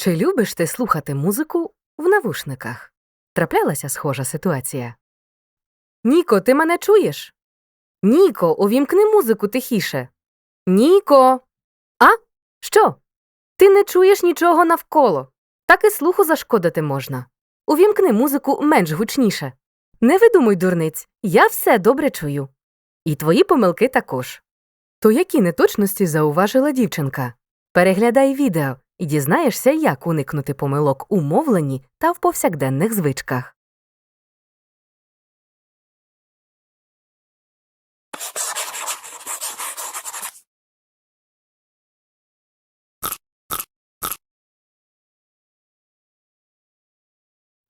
Чи любиш ти слухати музику в навушниках? Траплялася схожа ситуація. Ніко, ти мене чуєш? Ніко, увімкни музику тихіше. Ніко. А? Що? Ти не чуєш нічого навколо. Так і слуху зашкодити можна. Увімкни музику менш гучніше. Не видумуй, дурниць, я все добре чую. І твої помилки також. То які неточності зауважила дівчинка? Переглядай відео і дізнаєшся, як уникнути помилок у мовленні та в повсякденних звичках.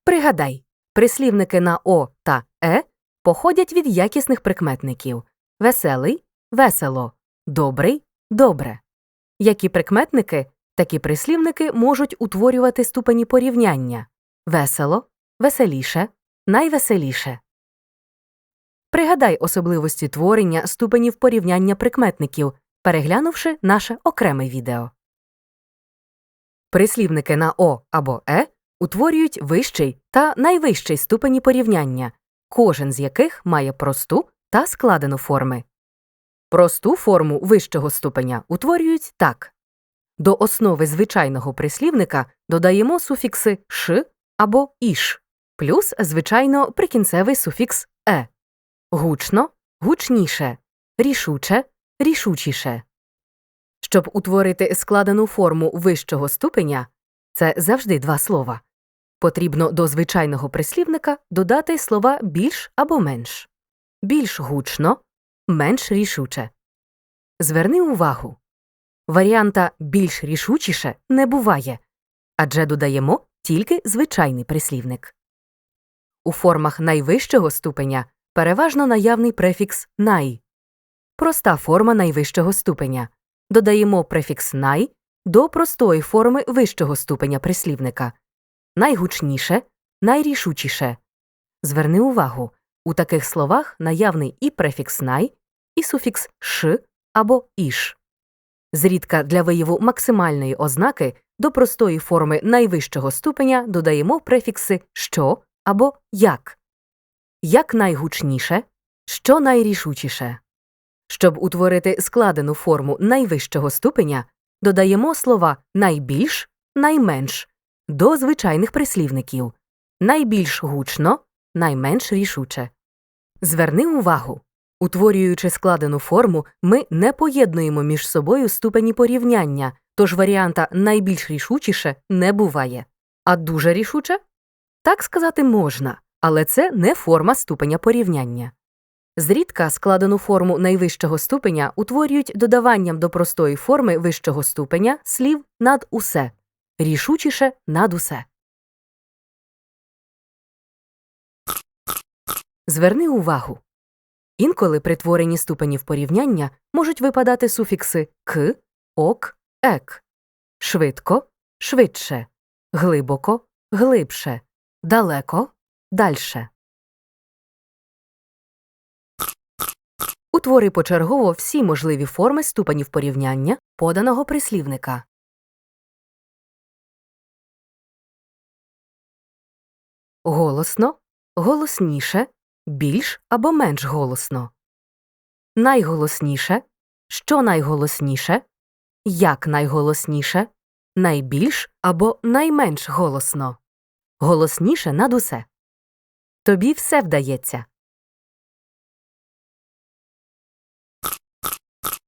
Пригадай, прислівники на о та е походять від якісних прикметників веселий весело, добрий добре. Які прикметники, такі прислівники можуть утворювати ступені порівняння весело, веселіше, найвеселіше. Пригадай особливості творення ступенів порівняння прикметників, переглянувши наше окреме відео. Прислівники на о або е утворюють вищий та найвищий ступені порівняння, кожен з яких має просту та складену форми. Просту форму вищого ступеня утворюють так. До основи звичайного прислівника додаємо суфікси ш або іш, плюс, звичайно, прикінцевий суфікс е. Гучно, гучніше, рішуче, рішучіше. Щоб утворити складену форму вищого ступеня це завжди два слова. Потрібно до звичайного прислівника додати слова більш або менш, більш гучно, менш рішуче. Зверни увагу варіанта більш рішучіше не буває, адже додаємо тільки звичайний прислівник. У формах найвищого ступеня переважно наявний префікс най. Проста форма найвищого ступеня. Додаємо префікс най до простої форми вищого ступеня прислівника. Найгучніше, найрішучіше. Зверни увагу у таких словах наявний і префікс най, і суфікс ш або іш. Зрідка для вияву максимальної ознаки до простої форми найвищого ступеня додаємо префікси що або як. Як найгучніше, що найрішучіше. Щоб утворити складену форму найвищого ступеня, додаємо слова найбільш, найменш до звичайних прислівників найбільш гучно, найменш рішуче. Зверни увагу утворюючи складену форму, ми не поєднуємо між собою ступені порівняння, тож варіанта найбільш рішучіше не буває. А дуже рішуче? Так сказати можна, але це не форма ступеня порівняння. Зрідка складену форму найвищого ступеня утворюють додаванням до простої форми вищого ступеня слів над усе, рішучіше над усе. Зверни увагу. Інколи при творенні ступенів порівняння можуть випадати суфікси к, ок, ек, швидко, швидше, глибоко, глибше, далеко, дальше. Утвори почергово всі можливі форми ступенів порівняння поданого прислівника. Голосно, голосніше, більш або менш голосно. Найголосніше, що найголосніше, як найголосніше, найбільш або найменш голосно. Голосніше над усе. Тобі все вдається.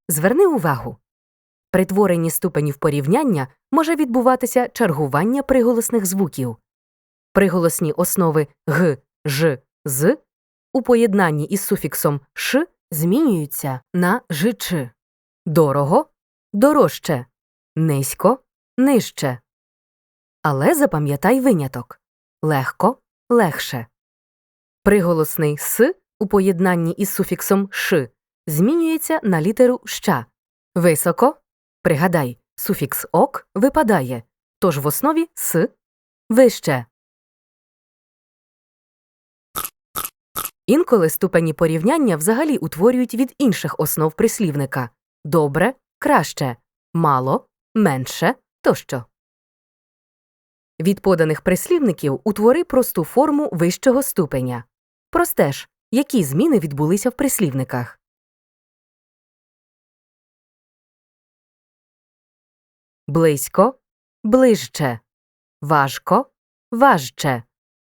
Зверни увагу. При творенні ступенів порівняння може відбуватися чергування приголосних звуків. Приголосні основи г, ж, з у поєднанні із суфіксом ш змінюються на жч. Дорого дорожче, низько нижче. Але запам'ятай виняток легко легше. Приголосний с у поєднанні із суфіксом ш змінюється на літеру ща. Високо пригадай, суфікс ок випадає, тож в основі с вище. Інколи ступені порівняння взагалі утворюють від інших основ прислівника добре, краще, мало, менше тощо. Від поданих прислівників утвори просту форму вищого ступеня. Простеж, які зміни відбулися в прислівниках. Близько, ближче, важко, важче,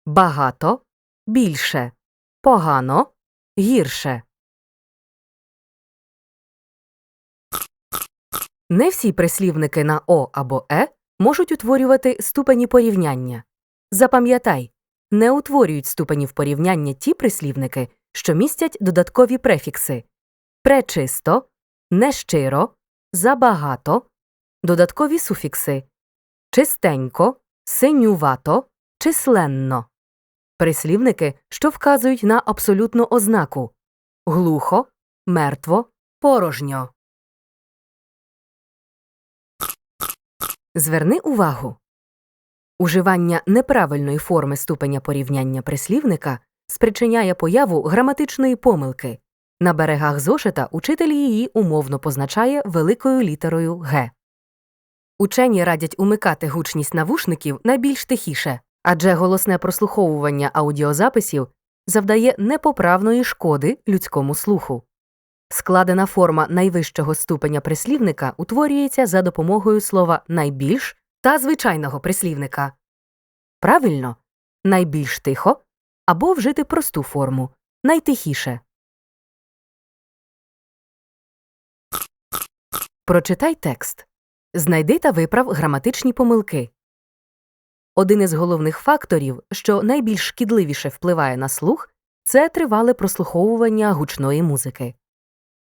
багато, більше, погано, гірше. Не всі прислівники на о або е можуть утворювати ступені порівняння. Запам'ятай, не утворюють ступенів порівняння ті прислівники, що містять додаткові префікси пречисто, нещиро, забагато, додаткові суфікси чистенько, синювато, численно. Прислівники, що вказують на абсолютну ознаку глухо, мертво, порожньо. Зверни увагу. Уживання неправильної форми ступеня порівняння прислівника спричиняє появу граматичної помилки. На берегах зошита учитель її умовно позначає великою літерою Г. Учені радять умикати гучність навушників найбільш тихіше, адже голосне прослуховування аудіозаписів завдає непоправної шкоди людському слуху. Складена форма найвищого ступеня прислівника утворюється за допомогою слова найбільш та звичайного прислівника. Правильно, найбільш тихо або вжити просту форму найтихіше. Прочитай текст. Знайди та виправ граматичні помилки. Один із головних факторів, що найбільш шкідливіше впливає на слух, це тривале прослуховування гучної музики.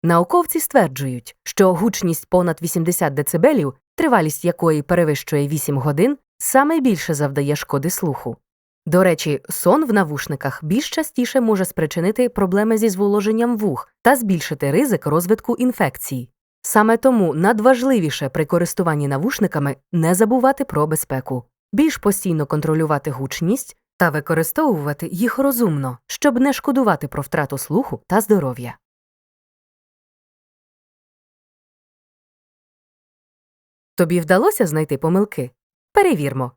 Науковці стверджують, що гучність понад 80 дБ, тривалість якої перевищує 8 годин, саме більше завдає шкоди слуху. До речі, сон в навушниках більш частіше може спричинити проблеми зі зволоженням вух та збільшити ризик розвитку інфекцій. Саме тому надважливіше при користуванні навушниками не забувати про безпеку, більш постійно контролювати гучність та використовувати їх розумно, щоб не шкодувати про втрату слуху та здоров'я. Тобі вдалося знайти помилки? Перевірмо.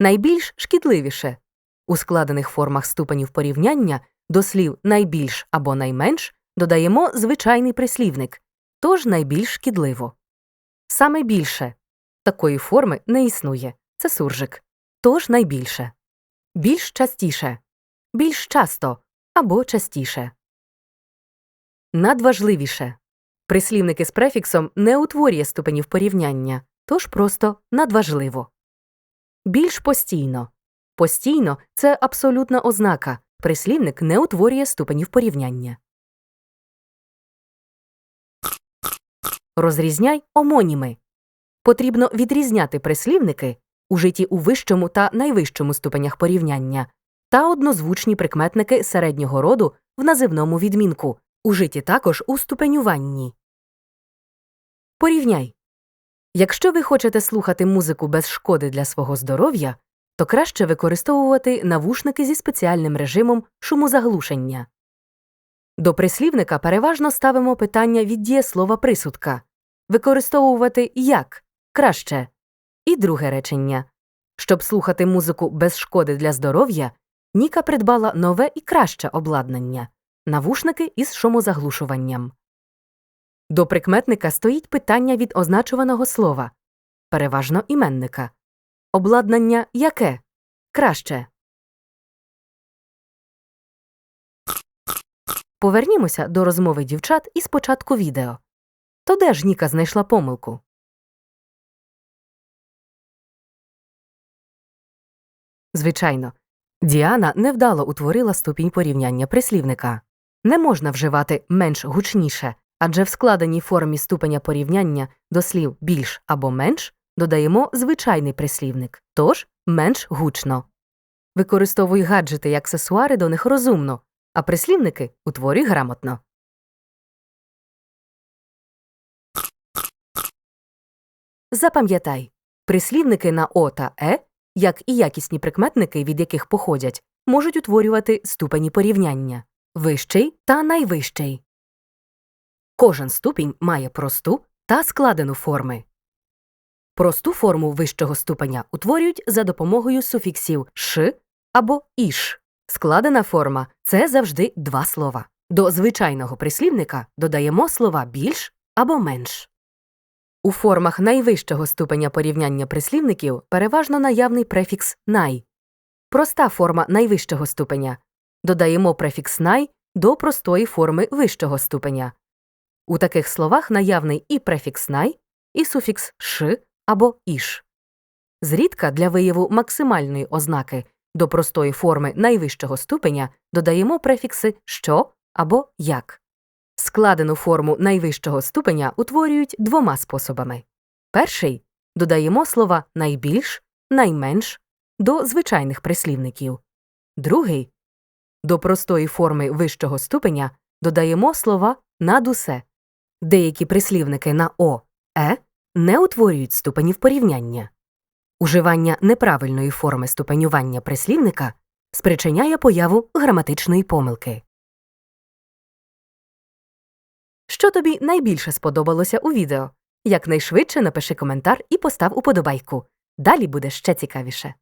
Найбільш шкідливіше. У складених формах ступенів порівняння до слів найбільш або найменш додаємо звичайний прислівник, тож найбільш шкідливо. Саме більше такої форми не існує це суржик. Тож найбільше. Більш частіше. Більш часто або частіше. Надважливіше. Прислівники з префіксом не утворює ступенів порівняння, тож просто надважливо. Більш постійно. Постійно це абсолютна ознака. Прислівник не утворює ступенів порівняння. Розрізняй омоніми. Потрібно відрізняти прислівники, ужиті у вищому та найвищому ступенях порівняння, та однозвучні прикметники середнього роду в називному відмінку, ужиті також у ступенюванні. Порівняй. Якщо ви хочете слухати музику без шкоди для свого здоров'я, то краще використовувати навушники зі спеціальним режимом шумозаглушення. До прислівника переважно ставимо питання від дієслова присудка використовувати як краще. І друге речення щоб слухати музику без шкоди для здоров'я, Ніка придбала нове і краще обладнання навушники із шумозаглушуванням. До прикметника стоїть питання від означуваного слова переважно іменника. Обладнання яке? Краще. Повернімося до розмови дівчат із початку відео. То де ж Ніка знайшла помилку? Звичайно, Діана невдало утворила ступінь порівняння прислівника. Не можна вживати менш гучніше, адже в складеній формі ступеня порівняння до слів більш або менш додаємо звичайний прислівник, тож менш гучно. Використовуй гаджети і аксесуари до них розумно, а прислівники утворюй грамотно. Запам'ятай прислівники на о та е, як і якісні прикметники, від яких походять, можуть утворювати ступені порівняння вищий та найвищий. Кожен ступінь має просту та складену форми. Просту форму вищого ступеня утворюють за допомогою суфіксів ш або іш. Складена форма це завжди два слова. До звичайного прислівника додаємо слова більш або менш. У формах найвищого ступеня порівняння прислівників переважно наявний префікс най. Проста форма найвищого ступеня. Додаємо префікс най до простої форми вищого ступеня. У таких словах наявний і префікс най, і суфікс ш або іш. Зрідка для вияву максимальної ознаки до простої форми найвищого ступеня додаємо префікси що або як. Складену форму найвищого ступеня утворюють двома способами. Перший додаємо слова найбільш, найменш до звичайних прислівників. Другий до простої форми вищого ступеня додаємо слова над усе. Деякі прислівники на о, е не утворюють ступенів порівняння. Уживання неправильної форми ступенювання прислівника спричиняє появу граматичної помилки. Що тобі найбільше сподобалося у відео? Якнайшвидше напиши коментар і постав уподобайку. Далі буде ще цікавіше.